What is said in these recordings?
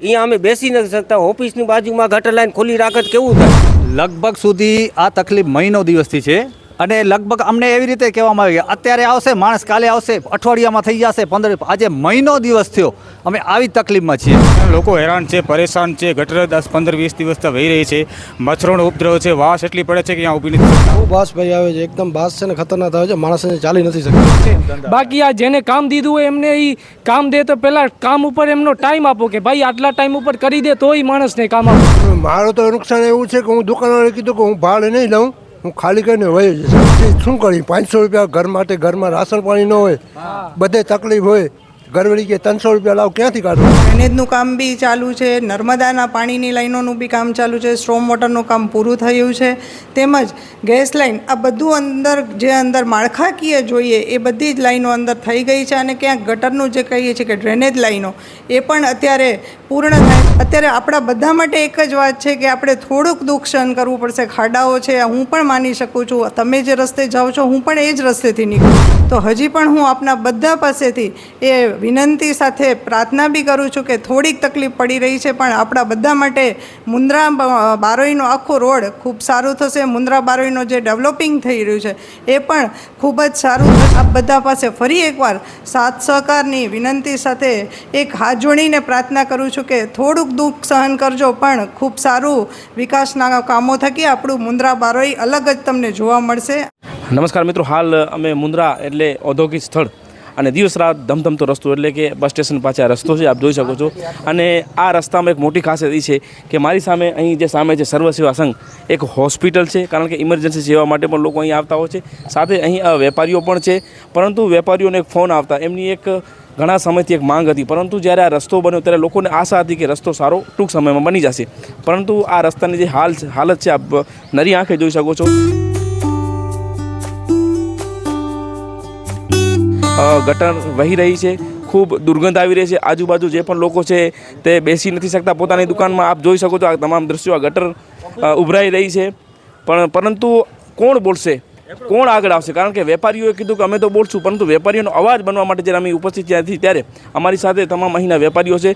અહીંયા અમે બેસી નથી શકતા ઓફિસની બાજુમાં ગટર લાઈન ખુલ્લી રાખત કેવું લગભગ સુધી આ તકલીફ મહિનો દિવસથી છે. અને લગભગ અમને એવી રીતે કહેવામાં આવી કે અત્યારે આવશે માણસ કાલે આવશે અઠવાડિયામાં થઈ જશે પંદર આજે મહિનો દિવસ થયો અમે આવી તકલીફમાં છીએ. લોકો હેરાન છે પરેશાન છે ગટર દસ પંદર વીસ દિવસથી વહી રહી છે. મચ્છરોનો ઉપદ્રવ છે વાસ એટલી પડે છે કે અહીંયા ઊભી નથી બહુ બાસ ભાઈ આવે છે એકદમ બાસ છે ને ખતરનાક આવે છે માણસને ચાલી નથી શકતા. બાકી આ જેને કામ દીધું હોય એમને એ કામ દે તો પહેલાં કામ ઉપર એમનો ટાઈમ આપો કે ભાઈ આટલા ટાઈમ ઉપર કરી દે તોય માણસને કામ આપો. મારું તો નુકસાન એવું છે કે હું દુકાનવાળાને કીધું કે હું ભાડે નહીં લઉં. હું ખાલી કરીને વહી જઈશ. શું કરી પાંચસો રૂપિયા ઘર માટે ઘરમાં રાશન પાણી ન હોય બધે તકલીફ હોય. ઘરવળી કે ત્રણસો રૂપિયા લાવ ક્યાંથી કાઢો? ડ્રેનેજનું કામ બી ચાલુ છે, નર્મદાના પાણીની લાઈનોનું બી કામ ચાલુ છે, સ્ટ્રોમ વોટરનું કામ પૂરું થયું છે. તેમજ ગેસ લાઈન, આ બધું અંદર, જે અંદર માળખાકીય જોઈએ, એ બધી જ લાઈનો અંદર થઈ ગઈ છે અને ક્યાંક ગટરનું જે કહીએ છીએ કે ડ્રેનેજ લાઈનો, એ પણ અત્યારે પૂર્ણ થાય. અત્યારે આપણા બધા માટે એક જ વાત છે કે આપણે થોડુંક દુઃખ સહન કરવું પડશે. ખાડાઓ છે હું પણ માની શકું છું. તમે જે રસ્તે જાઓ છો, હું પણ એ જ રસ્તેથી નીકળું. તો હજી પણ હું આપના બધા પાસેથી એ વિનંતી સાથે પ્રાર્થના બી કરું છું કે થોડીક તકલીફ પડી રહી છે, પણ આપણા બધા માટે મુન્દ્રા બારોઈનો આખો રોડ ખૂબ સારું થશે. મુન્દ્રા બારોઈનો જે ડેવલપિંગ થઈ રહ્યું છે, એ પણ ખૂબ જ સારું. આપ બધા પાસે ફરી એકવાર સાથ સહકારની વિનંતી સાથે એક હાથ જોડીને પ્રાર્થના કરું છું કે થોડુંક દુઃખ સહન કરજો, પણ ખૂબ સારું વિકાસના કામો થકી આપણું મુન્દ્રા બારોઈ અલગ જ તમને જોવા મળશે. નમસ્કાર મિત્રો, હાલ અમે મુન્દ્રા એટલે ઔદ્યોગિક સ્થળ અને દિવસ રાત ધમધમતો રસ્તો એટલે કે બસ સ્ટેશન પાસે રસ્તો છે, આપ જોઈ શકો છો. અને આ રસ્તામાં એક મોટી ખાસિયત એ છે કે મારી સામે અહીં જે સામે છે સર્વ સેવા સંઘ, એક હોસ્પિટલ છે, કારણ કે ઇમરજન્સી સેવા માટે પણ લોકો અહીં આવતા હોય છે. સાથે અહીં વેપારીઓ પણ છે, પરંતુ વેપારીઓને એક ફોન આવતા. એમની એક ઘણા સમયથી એક માંગ હતી. પરંતુ જ્યારે આ રસ્તો બન્યો ત્યારે લોકોને આશા હતી કે રસ્તો સારો ટૂંક સમયમાં બની જશે. પરંતુ આ રસ્તાની જે હાલ હાલત છે, આપ નરી આંખે જોઈ શકો છો. ગટર વહી રહી છે. ખૂબ દુર્ગંધ આવી રહી છે. આજુબાજુ જે પણ લોકો છે તે બેસી નથી શકતા. પોતાની દુકાનમાં આપ જોઈ શકો છો આ તમામ દ્રશ્યો. આ ગટર ઉભરાઈ રહી છે. પણ, પરંતુ કોણ બોલશે? કોણ આગળ આવશે? કારણ કે વેપારીઓએ કીધું કે અમે તો બોલશું, પરંતુ વેપારીઓનો અવાજ બનવા માટે જ્યારે અમે ઉપસ્થિત છીએ ત્યારે અમારી સાથે તમામ અહીંના વેપારીઓ છે.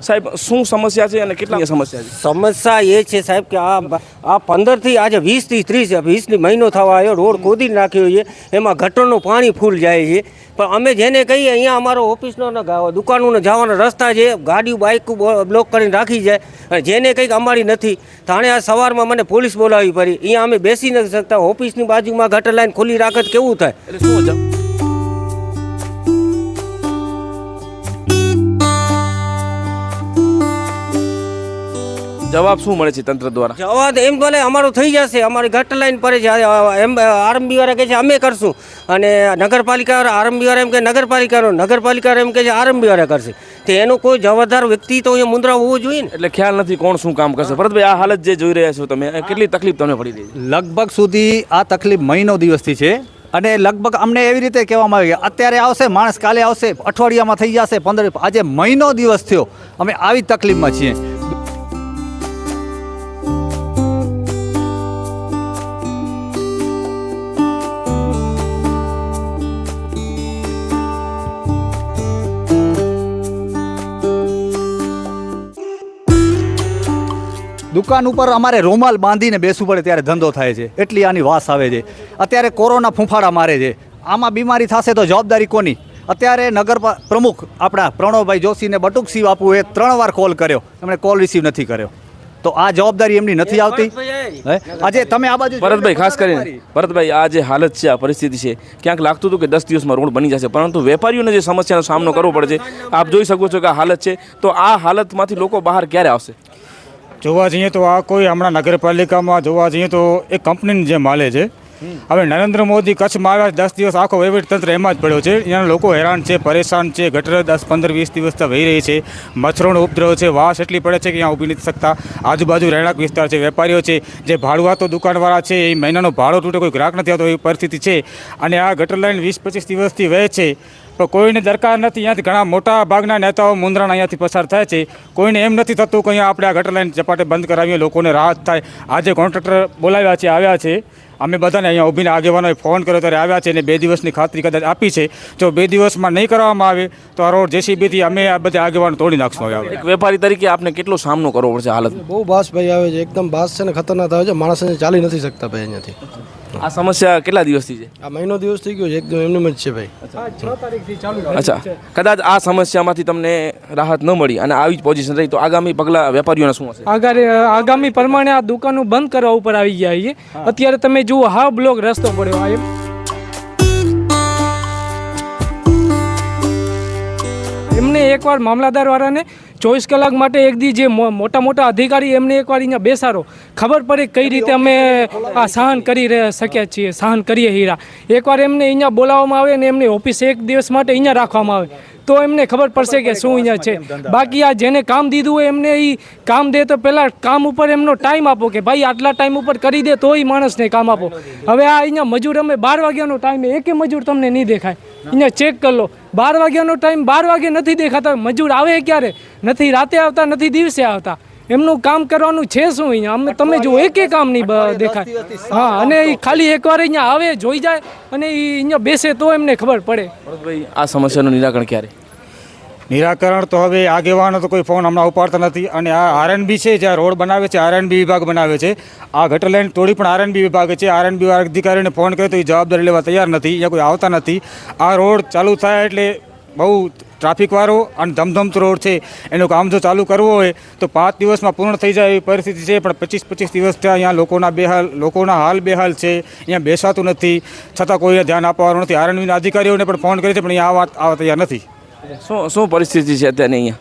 સાહેબ, શું સમસ્યા છે અને કેટલી સમસ્યા છે? સમસ્યા એ છે સાહેબ કે આ આ પંદરથી આજે વીસથી ત્રીસ વીસની મહિનો થવા આવ્યો, રોડ ખોદી નાખ્યો છે, એમાં ગટરનું પાણી ફૂલ જાય છે. પણ અમે જેને કહીએ, અહીંયા અમારો ઓફિસનો ને દુકાનોને જવાના રસ્તા છે, ગાડીઓ, બાઇક બ્લોક કરીને રાખી જાય અને જેને કંઈક અમારી નથી. તાણે આ સવારમાં મને પોલીસ બોલાવી પડી. અહીંયા અમે બેસી નથી શકતા. ઓફિસની બાજુમાં ગટર લાઈન ખુલ્લી રાખત કેવું થાય? એટલે શું જવાબ? શું મળે છે તંત્ર દ્વારા? જવાબ એમ તો અમારું થઈ જશે. અમારી ઘટ લાઈન પર છે એમ આરંભી વાળા કહે છે અમે કરશું. અને નગરપાલિકા આરંભી વાળા એમ કે નગરપાલિકાનો નગરપાલિકા એમ કે છે આરંભી વાળા કરશે. તો એનો કોઈ જવાબદાર વ્યક્તિ તો અહીંયા મુદ્રા હોવો જોઈએ ને. એટલે ખ્યાલ નથી કોણ શું કામ કરશે. ભરતભાઈ આ હાલત જે જોઈ રહ્યા છો તમે કેટલી તકલીફ તમને પડી રહી લગભગ સુધી આ તકલીફ મહિનો દિવસથી છે. અને લગભગ અમને એવી રીતે કહેવામાં આવી કે અત્યારે આવશે માણસ કાલે આવશે અઠવાડિયામાં થઈ જશે પંદર આજે મહિનો દિવસ થયો. અમે આવી તકલીફમાં છીએ. દુકાન ઉપર અમારે રૂમાલ બાંધીને બેસવું પડે ત્યારે ધંધો થાય છે. એટલી આની વાસ આવે છે. અત્યારે કોરોના ફૂંફાડા મારે છે. આમાં બીમારી થશે તો જવાબદારી કોની? અત્યારે નગર પ્રમુખ આપણા પ્રણવભાઈ જોશીને બટુક શિવ આપવું એ ત્રણ વાર કોલ કર્યો. એમણે કોલ રિસીવ નથી કર્યો. તો આ જવાબદારી એમની નથી આવતી? હે? આજે તમે આ બાજુ ભરતભાઈ ખાસ કરીને ભરતભાઈ આ જે હાલત છે આ પરિસ્થિતિ છે ક્યાંક લાગતું હતું કે દસ દિવસમાં રોડ બની જશે પરંતુ વેપારીઓને જે સમસ્યાનો સામનો કરવો પડે છે આપ જોઈ શકો છો કે આ હાલત છે. તો આ હાલતમાંથી લોકો બહાર ક્યારે આવશે? જોવા જઈએ તો આ કોઈ હમણાં નગરપાલિકામાં જોવા જઈએ તો એ કંપનીની જે માલે છે. હવે નરેન્દ્ર મોદી કચ્છમાં આવ્યા દસ દિવસ આખો વહીવટી તંત્ર એમાં જ પડ્યો છે. ત્યાં લોકો હેરાન છે પરેશાન છે ગટર દસ પંદર વીસ દિવસથી વહી રહી છે. મચ્છરોનો ઉપદ્રવ છે વાસ એટલી પડે છે કે અહીંયા ઊભી નથી શકતા. આજુબાજુ રહેણાંક વિસ્તાર છે વેપારીઓ છે જે ભાડુઆતો દુકાનવાળા છે એ મહિનાનો ભાડો તૂટે કોઈ ગ્રાહક નથી આવતો એવી પરિસ્થિતિ છે. અને આ ગટર લાઈન વીસ પચીસ દિવસથી વહે છે. પણ કોઈને દરકાર નથી, અહીંયાથી ઘણા મોટા ભાગના નેતાઓ મુંદ્રાના અહીંયાથી પસાર થાય છે. કોઈને એમ નથી થતું કે અહીંયા આપણે આ ગટર લાઈન ચપાટે બંધ કરાવીએ, લોકોને રાહત થાય. આજે કોન્ટ્રાક્ટર બોલાવ્યા છે, આવ્યા છે. અમે બધાને અહીંયા ઊભીને આગેવાનોએ ફોન કર્યો ત્યારે આવ્યા છે અને બે દિવસની ખાતરી કદાચ આપી છે. જો બે દિવસમાં નહીં કરવામાં આવે તો આ રોડ જેસીબીથી અમે આ બધા આગેવાનો તોડી નાખશું હવે એક વેપારી તરીકે આપને કેટલો સામનો કરવો પડશે હાલત બહુ બાસ ભાઈ આવે છે. એકદમ બાસ છે ને ખતરનાક આવે છે. માણસને ચાલી નથી શકતા ભાઈ અહીંયાથી. આ સમસ્યા કેટલા દિવસથી છે? આ મહિનો દિવસ થઈ ગયો છે. એકદમ એમનેમ જ છે ભાઈ. અચ્છા. કદાચ આ સમસ્યામાંથી તમને રાહત ન મળી અને આવી જ પોઝિશન રહી તો આગામી પગલાં વેપારીઓના શું હશે? આગામી પ્રમાણે આ દુકાનો બંધ કરવા ઉપર આવી ગયા છીએ. અત્યારે તમે જુઓ, હા, બ્લોક રસ્તો પડ્યો આ એમ. એમને એકવાર મામલાદાર વાળાને ચોવીસ કલાક માટે એક દી જે મોટા મોટા અધિકારી એમને એકવાર અહીંયા બેસાડો. ખબર પડે કઈ રીતે અમે આ સહન કરી શક્યા છીએ, સહન કરીએ હીરા. એકવાર એમને અહીંયા બોલાવવામાં આવે ને એમની ઓફિસ એક દિવસ માટે અહીંયા રાખવામાં આવે. તો એમને ખબર પડશે કે શું અહીંયા છે. બાકી આ જેને કામ દીધું હોય એમને એ કામ દે તો પહેલાં કામ ઉપર એમનો ટાઈમ આપો કે ભાઈ આટલા ટાઈમ ઉપર કરી દે તોય માણસને કામ આપો. હવે આ અહીંયા મજૂર અમે બાર વાગ્યાનો ટાઈમ એકે મજૂર તમને નહીં દેખાય. અહીંયા ચેક કરી લો. બાર વાગ્યાનો ટાઈમ બાર વાગે નથી દેખાતા. મજૂર આવે ક્યારે? નથી રાતે આવતા નથી દિવસે આવતા. એમનું કામ કરવાનું છે શું અહીંયા? અમે તમે જુઓ એકે કામ નહીં દેખાય. હા અને એ ખાલી એકવાર અહીંયા આવે જોઈ જાય અને એ અહીંયા બેસે તો એમને ખબર પડે. ભરતભાઈ આ સમસ્યાનું નિરાકરણ ક્યારે? નિરાકરણ તો હવે આગેવાનો તો કોઈ ફોન હમણાં ઉપાડતા નથી. અને આ આરએનબી છે જ્યાં રોડ બનાવે છે આરએનબી વિભાગ બનાવે છે. આ ગટર લાઈન તોડી પણ આરએનબી વિભાગ છે. આરએનબી અધિકારીને ફોન કર્યો તો એ જવાબદારી લેવા તૈયાર નથી અહીંયા કોઈ આવતા નથી. આ રોડ ચાલુ થાય એટલે બહુ ટ્રાફિકવાળો અને ધમધમતો રોડ છે. એનું કામ જો ચાલુ કરવો હોય તો પાંચ દિવસમાં પૂર્ણ થઈ જાય એવી પરિસ્થિતિ છે પણ પચીસ પચીસ દિવસ ત્યાં અહીંયા લોકોના બેહાલ લોકોના હાલ બેહાલ છે. અહીંયા બેસાતું નથી. છતાં કોઈને ધ્યાન આપવાનું નથી. આરએનબીના અધિકારીઓને પણ ફોન કર્યો છે પણ અહીંયા આ વાત આવવા તૈયાર નથી. શું શું પરિસ્થિતિ છે અત્યારની અહીંયા?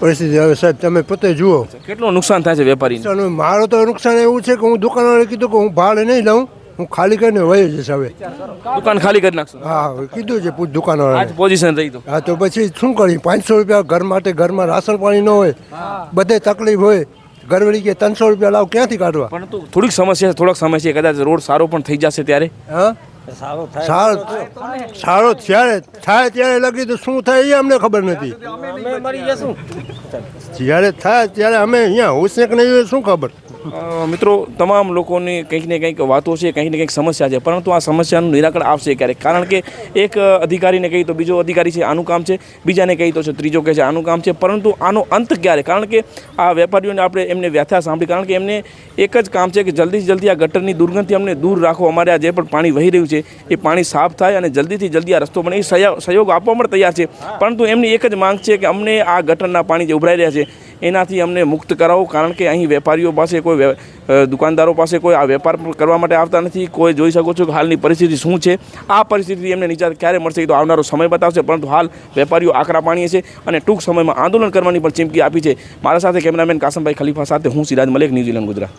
પરિસ્થિતિ હવે સાહેબ તમે પોતે જુઓ. કેટલું નુકસાન થાય છે વેપારી મારો મારું તો નુકસાન એવું છે કે હું દુકાનવાળાએ કીધું કે હું ભાડે નહીં લઉં. હું ખાલી કરીને વહી જઈશ હવે. દુકાન ખાલી કરી નાખશું? હા હવે કીધું છે પૂછ જ પોઝિશન રહી તો હા તો પછી શું કરી પાંચસો રૂપિયા ઘર માટે ઘરમાં રાશન પાણી ન હોય બધે તકલીફ હોય ઘરવળી કે ત્રણસો રૂપિયા લાવ ક્યાંથી કાઢવા? પરંતુ થોડીક સમસ્યા છે, થોડોક સમસ્યા છે. કદાચ રોડ સારો પણ થઈ જશે ત્યારે? હા? સારો સારો ત્યારે થાય ત્યારે લગી તો શું થાય એ અમને ખબર નથી. અમે જ્યારે થાય ત્યારે અમે અહીંયા હોશ ને નહીં હોય શું ખબર? મિત્રો તમામ લોકોની કંઈક ને કંઈક વાતો છે કંઈક ને કંઈક સમસ્યા છે પરંતુ આ સમસ્યાનું નિરાકરણ આવશે ક્યારેક? કારણ કે એક અધિકારીને કહી તો બીજો અધિકારી છે આનું કામ છે બીજાને કહી તો છે ત્રીજો કહે છે આનું કામ છે પરંતુ આનો અંત ક્યારે? કારણ કે આ વેપારીઓને આપણે એમને વ્યાથા સાંભળી કારણ કે એમને એક જ કામ છે કે જલ્દીથી જલ્દી આ ગટરની દુર્ગંધથી અમને દૂર રાખો. અમારે આ જે પણ પાણી વહી રહ્યું છે એ પાણી સાફ થાય અને જલ્દીથી જલ્દી આ રસ્તો બને. એ સહયો- સહયોગ આપવા પણ તૈયાર છે. પરંતુ એમની એક જ માંગ છે કે અમને આ ગટરના પાણી જે ઉભરાઈ રહ્યા છે એનાથી અમને મુક્ત કરાવો. કારણ કે અહીં વેપારીઓ પાસે કોઈ દુકાનદારો પાસે કોઈ આ વેપાર કરવા માટે આવતા નથી. કોઈ જોઈ શકો છો કે હાલની પરિસ્થિતિ શું છે. આ પરિસ્થિતિ એમને નિજાત ક્યારે મળશે તો આવનારો સમય બતાવશે. પરંતુ હાલ વેપારીઓ આકરા પાણીએ છે અને ટૂંક સમયમાં આંદોલન કરવાની પણ ચીમકી આપી છે. મારા સાથે કેમેરામેન કાસમભાઈ ખલીફા સાથે હું સિરાજ મલેક ન્યૂઝીલેન્ડ ગુજરાત.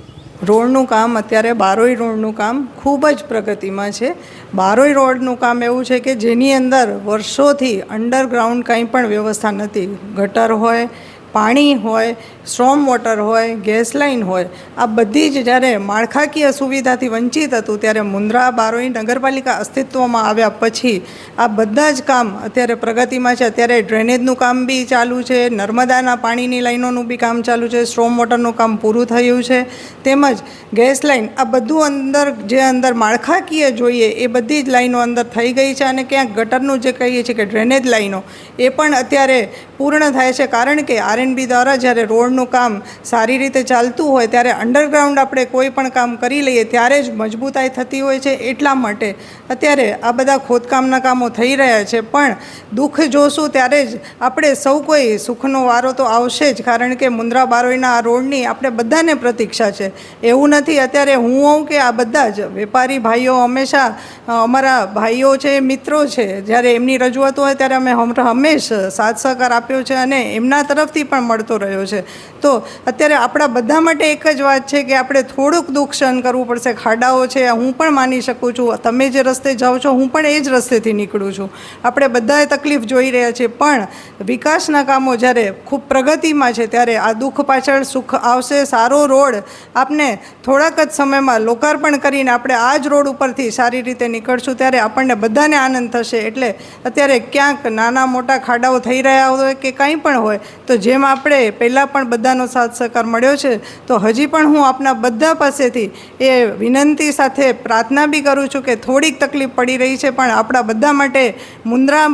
રોડનું કામ અત્યારે બારોઈ રોડનું કામ ખૂબ જ પ્રગતિમાં છે. બારોઈ રોડનું કામ એવું છે કે જેની અંદર વર્ષોથી અંડરગ્રાઉન્ડ કંઈ પણ વ્યવસ્થા નથી. ગટર હોય પાણી હોય સ્ટ્રોમ વોટર હોય, ગેસ લાઇન હોય, આ બધી જ જ્યારે માળખાકીય સુવિધાથી વંચિત હતું ત્યારે મુન્દ્રા, બારોઈ નગરપાલિકા અસ્તિત્વમાં આવ્યા પછી આ બધા જ કામ અત્યારે પ્રગતિમાં છે. અત્યારે ડ્રેનેજનું કામ બી ચાલુ છે, નર્મદાના પાણીની લાઇનોનું બી કામ ચાલુ છે સ્ટ્રોમ વોટરનું કામ પૂરું થયું છે. તેમજ ગેસ લાઇન, આ બધું અંદર, જે અંદર માળખાકીય જોઈએ એ બધી જ લાઈનો અંદર થઈ ગઈ છે અને ક્યાંક ગટરનું જે કહીએ છીએ કે ડ્રેનેજ લાઈનો એ પણ અત્યારે પૂર્ણ થાય છે. કારણ કે આરએનબી દ્વારા જ્યારે રોડનું કામ સારી રીતે ચાલતું હોય ત્યારે અંડરગ્રાઉન્ડ આપણે કોઈ પણ કામ કરી લઈએ ત્યારે જ મજબૂતાઈ થતી હોય છે એટલા માટે. અત્યારે આ બધા ખોદકામના કામો થઈ રહ્યા છે પણ દુઃખ જોશું ત્યારે જ આપણે સૌ કોઈ સુખનો વારો તો આવશે જ કારણ કે મુન્દ્રા બારોઈના આ રોડની આપણે બધાને પ્રતીક્ષા છે. એવું નથી અત્યારે હું હોઉં કે આ બધા જ વેપારી ભાઈઓ હંમેશા અમારા ભાઈઓ છે, મિત્રો છે. જ્યારે એમની રજૂઆતો હોય ત્યારે અમે હમ- હંમેશ સાથ સહકાર આપ્યો છે અને એમના તરફથી પણ મળતો રહ્યો છે. તો અત્યારે આપણા બધા માટે એક જ વાત છે કે આપણે થોડુંક દુઃખ સહન કરવું પડશે. ખાડાઓ છે હું પણ માની શકું છું. તમે જે રસ્તે જાઓ છો, હું પણ એ જ રસ્તેથી નીકળું છું. આપણે બધાએ તકલીફ જોઈ રહ્યા છીએ, પણ વિકાસના કામો જ્યારે ખૂબ પ્રગતિમાં છે, ત્યારે આ દુઃખ પાછળ સુખ આવશે. સારો રોડ આપને થોડાક જ સમયમાં લોકાર્પણ કરીને આપણે આ જ રોડ ઉપરથી સારી રીતે નીકળશું, ત્યારે આપણને બધાને આનંદ થશે. એટલે અત્યારે ક્યાંક નાના મોટા ખાડાઓ થઈ રહ્યા હોય કે કંઈ પણ હોય, તો જેમ આપણે પહેલાં પણ બધાનો સાથ સહકાર મળ્યો છે, તો હજી પણ હું આપના બધા પાસેથી એ વિનંતી સાથે પ્રાર્થના બી કરું છું કે થોડીક તકલીફ પડી રહી છે, પણ આપણા બધા માટે મુન્દ્રા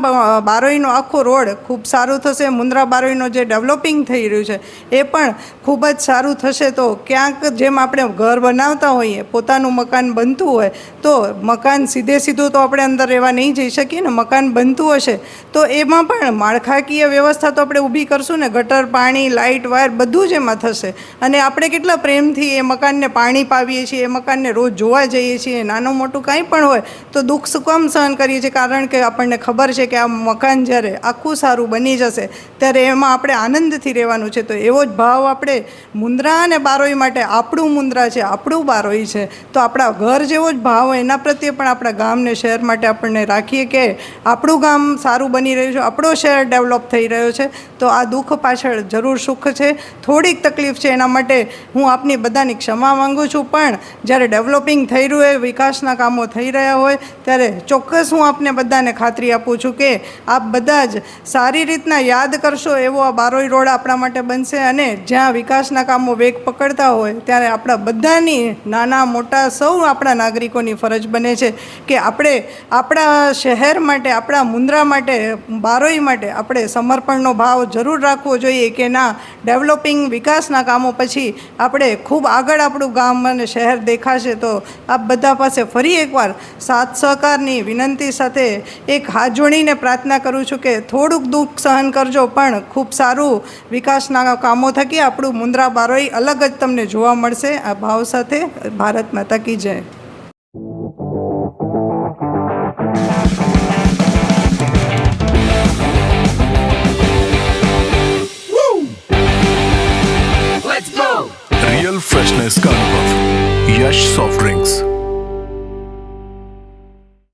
બારોઈનો આખો રોડ ખૂબ સારું થશે. મુન્દ્રા બારોઈનો જે ડેવલપિંગ થઈ રહ્યું છે, એ પણ ખૂબ જ સારું થશે. તો ક્યાંક જેમ આપણે ઘર બનાવતા હોઈએ, પોતાનું મકાન બનતું હોય, તો મકાન સીધે સીધું તો આપણે અંદર રહેવા નહીં જઈ શકીએ ને મકાન બનતું હશે, તો એમાં પણ માળખાકીય વ્યવસ્થા તો આપણે ઊભી કરશું ને, ગટર, પાણી લાઇટ વાયર બધું જ એમાં થશે. અને આપણે કેટલા પ્રેમથી એ મકાનને પાણી પાવીએ છીએ, એ મકાનને રોજ જોવા જઈએ છીએ, નાનું મોટું કાંઈ પણ હોય, તો દુઃખ સુકમ સહન કરીએ છીએ, કારણ કે આપણને ખબર છે કે આ મકાન જ્યારે આખું સારું બની જશે, ત્યારે એમાં આપણે આનંદથી રહેવાનું છે. તો એવો જ ભાવ આપણે મુંદ્રા અને બારોઈ માટે આપણું મુંદ્રા છે, આપણું બારોઈ છે, તો આપણા ઘર જેવો જ ભાવ એના પ્રત્યે પણ આપણા ગામને શહેર માટે આપણને રાખીએ કે આપણું ગામ સારું બની રહ્યું છે, આપણો શહેર ડેવલપ થઈ રહ્યો છે, તો આ દુઃખ પાછળ જરૂર સુખ છે. થોડીક તકલીફ છે એના માટે હું આપની બધાની ક્ષમા માંગુ છું. પણ જ્યારે ડેવલપિંગ થઈ રહ્યું હોય, વિકાસના કામો થઈ રહ્યા હોય, ત્યારે ચોક્કસ હું આપને બધાને ખાતરી આપું છું કે આપ બધા જ સારી રીતના યાદ કરશો એવો આ બારોઈ રોડ આપણા માટે બનશે અને જ્યાં વિકાસના કામો વેગ પકડતા હોય, ત્યારે આપણા બધાની નાના મોટા સૌ આપણા નાગરિકોની ફરજ બને છે કે આપણે આપણા શહેર માટે, આપણા મુન્દ્રા માટે, બારોઈ માટે આપણે સમર્પણનો ભાવ જરૂર રાખવો જોઈએ કે ના ડેવલપિંગ વિકાસના કામો પછી આપણે ખૂબ આગળ આપણું ગામ અને શહેર દેખાશે તો આપ બધા પાસે ફરી એકવાર સાથ સહકારની વિનંતી સાથે એક હાથ જોડીને પ્રાર્થના કરું છું કે થોડુંક દુઃખ સહન કરજો, પણ ખૂબ સારું વિકાસના કામો થકી આપણું મુંદ્રા બારોઈ અલગ જ તમને જોવા મળશે. આ ભાવ સાથે ભારત માતા કી જય. soft drinks.